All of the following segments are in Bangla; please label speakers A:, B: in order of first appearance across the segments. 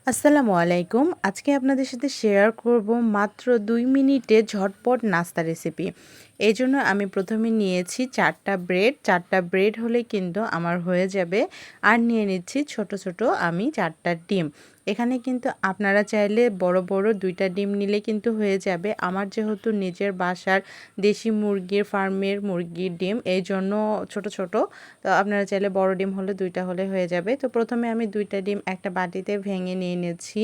A: আসসালামু আলাইকুম। আজকে আপনাদের সাথে শেয়ার করব মাত্র দুই মিনিটে ঝটপট নাস্তা রেসিপি এই জন্য আমি প্রথমে নিয়েছি চারটা ব্রেড চারটা ব্রেড হলে কিন্তু আমার হয়ে যাবে। আর নিয়ে নিচ্ছি ছোট ছোট আমি চারটা ডিম। এখানে কিন্তু আপনারা চাইলে বড় বড় দুইটা ডিম নিলে কিন্তু হয়ে যাবে। আমার যেহেতু নিজের বাসার দেশি মুরগির ফার্মের মুরগির ডিম এই জন্য ছোট ছোট। তো আপনারা চাইলে বড় ডিম হলে দুইটা হলে হয়ে যাবে। তো প্রথমে আমি দুইটা ডিম একটা বাটিতে ভেঙে নিয়ে নিয়েছি।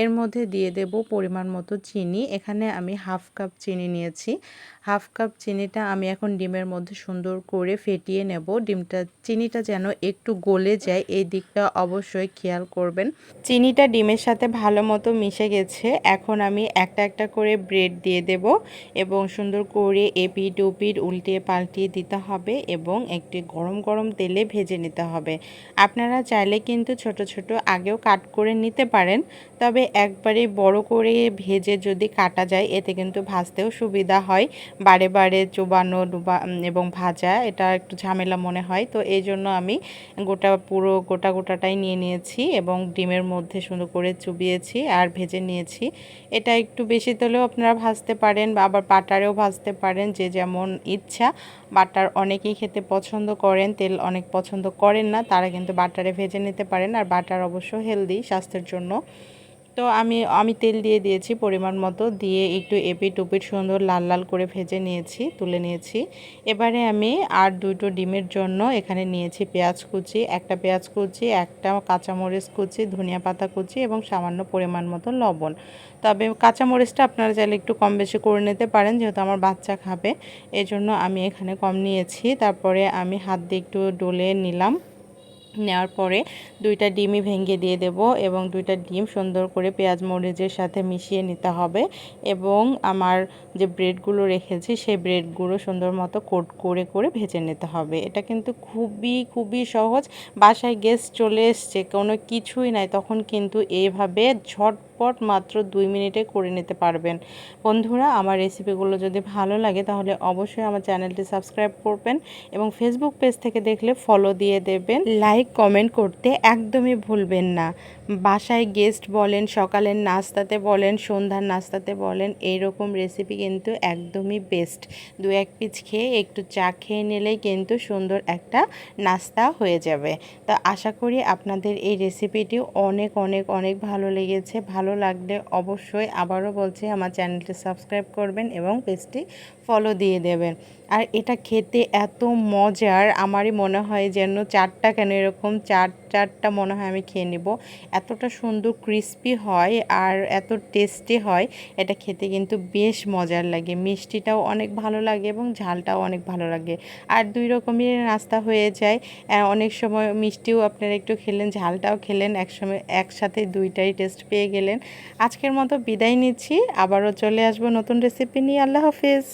A: এর মধ্যে দিয়ে দেব পরিমাণ মতো চিনি। এখানে আমি হাফ কাপ চিনি নিয়েছি। হাফ কাপ চিনিটা আমি এখন ডিমের মধ্যে সুন্দর করে ফেটিয়ে নেব। ডিমটা, চিনিটা যেন একটু গলে যায়, এই দিকটা অবশ্যই খেয়াল করবেন। চিনিটা ডিমের সাথে ভালো মতো মিশে গেছে। এখন আমি একটা একটা করে ব্রেড দিয়ে দেব এবং সুন্দর করে এপিট ওপিট উল্টিয়ে পাল্টিয়ে দিতে হবে এবং একটি গরম গরম তেলে ভেজে নিতে হবে। আপনারা চাইলে কিন্তু ছোট ছোট আগেও কাট করে নিতে পারেন, তবে একবারে বড় করে ভেজে যদি কাটা যায়, এতে কিন্তু ভাজতেও সুবিধা হয়। বারে বারে চোবানো ডুবা এবং ভাজা, এটা একটু ঝামেলা মনে হয়। তো এই জন্য আমি গোটা পুরো গোটা গোটাটাই নিয়ে নিয়েছি এবং ডিমের মধ্যে সুন্দর করে চুবিয়েছি আর ভেজে নিয়েছি। এটা একটু বেশি তলেও আপনারা ভাজতে পারেন বা আবার বাটারেও ভাজতে পারেন, যে যেমন ইচ্ছা। বাটার অনেকেই খেতে পছন্দ করেন, তেল অনেক পছন্দ করেন না, তারা কিন্তু বাটারে ভেজে নিতে পারেন। আর বাটার অবশ্য হেলদি স্বাস্থ্যের জন্য। তো আমি আমি তেল দিয়ে দিয়েছি পরিমাণ মতো। দিয়ে একটু এপিট উপিট সুন্দর লাল লাল করে ভেজে নিয়েছি, তুলে নিয়েছি। এবারে আমি আর দুটো ডিমের জন্য এখানে নিয়েছি পেঁয়াজ কুচি, একটা পেঁয়াজ কুচি, একটা কাঁচামরিচ কুচি, ধনিয়া পাতা কুচি এবং সামান্য পরিমাণ মতো লবণ। তবে কাঁচামরিচটা আপনারা চাইলে একটু কম বেশি করে নিতে পারেন, যেহেতু আমার বাচ্চা খাবে। এজন্য আমি এখানে কম নিয়েছি। তারপরে আমি হাত দিয়ে একটু ডলে নিলাম। নেওয়ার পরে দুইটা ডিমই ভেঙে দিয়ে দেব এবং দুইটা ডিম সুন্দর করে পেঁয়াজ মরিচের সাথে মিশিয়ে নিতে হবে এবং আমার যে ব্রেডগুলো রেখেছি সেই ব্রেডগুলো সুন্দর মতো কোট করে করে ভেজে নিতে হবে। এটা কিন্তু খুবই খুবই সহজ। বাসায় গ্যাস চলে এসছে, কোনো কিছুই নাই। তখন কিন্তু এইভাবে ঝটপট মাত্র দুই মিনিটে করে নিতে পারবেন। বন্ধুরা, আমার রেসিপিগুলো যদি ভালো লাগে তাহলে অবশ্যই আমার চ্যানেলটি সাবস্ক্রাইব করবেন এবং ফেসবুক পেজ থেকে দেখলে ফলো দিয়ে দেবেন। লাইক কমেন্ট করতে একদমই ভুলবেন না। বাসায় গেস্ট বলেন, সকালের নাস্তাতে বলেন, সন্ধ্যার নাস্তাতে বলেন, এইরকম রেসিপি কিন্তু একদমই বেস্ট দু এক পিস খেয়ে একটু চা খেয়ে নিলেই কিন্তু সুন্দর একটা নাস্তা হয়ে যাবে। তা আশা করি আপনাদের এই রেসিপিটি অনেক অনেক অনেক ভালো লেগেছে ভালো লাগলে অবশ্যই আবারও বলছি আমার চ্যানেলটি সাবস্ক্রাইব করবেন এবং পেজটি ফলো দিয়ে দেবেন। আর এটা খেতে এত মজার, আমারই মনে হয় যেন চারটা কেন এরকম চার, চারটা মনে হয় আমি খেয়ে নেব। এতটা সুন্দর ক্রিস্পি হয় আর এত টেস্টি হয়, এটা খেতে কিন্তু বেশ মজার লাগে। মিষ্টিটাও অনেক ভালো লাগে এবং ঝালটাও অনেক ভালো লাগে। আর দুই রকমের নাস্তা হয়ে যায়। অনেক সময় মিষ্টিও আপনারা একটু খেলেন, ঝালটাও খেলেন, একসময় একসাথে দুইটাই টেস্ট পেয়ে গেলেন। আজকের মতো বিদায় নিচ্ছি। আবারও চলে আসব নতুন রেসিপি নিয়ে। আল্লাহ হাফিজ।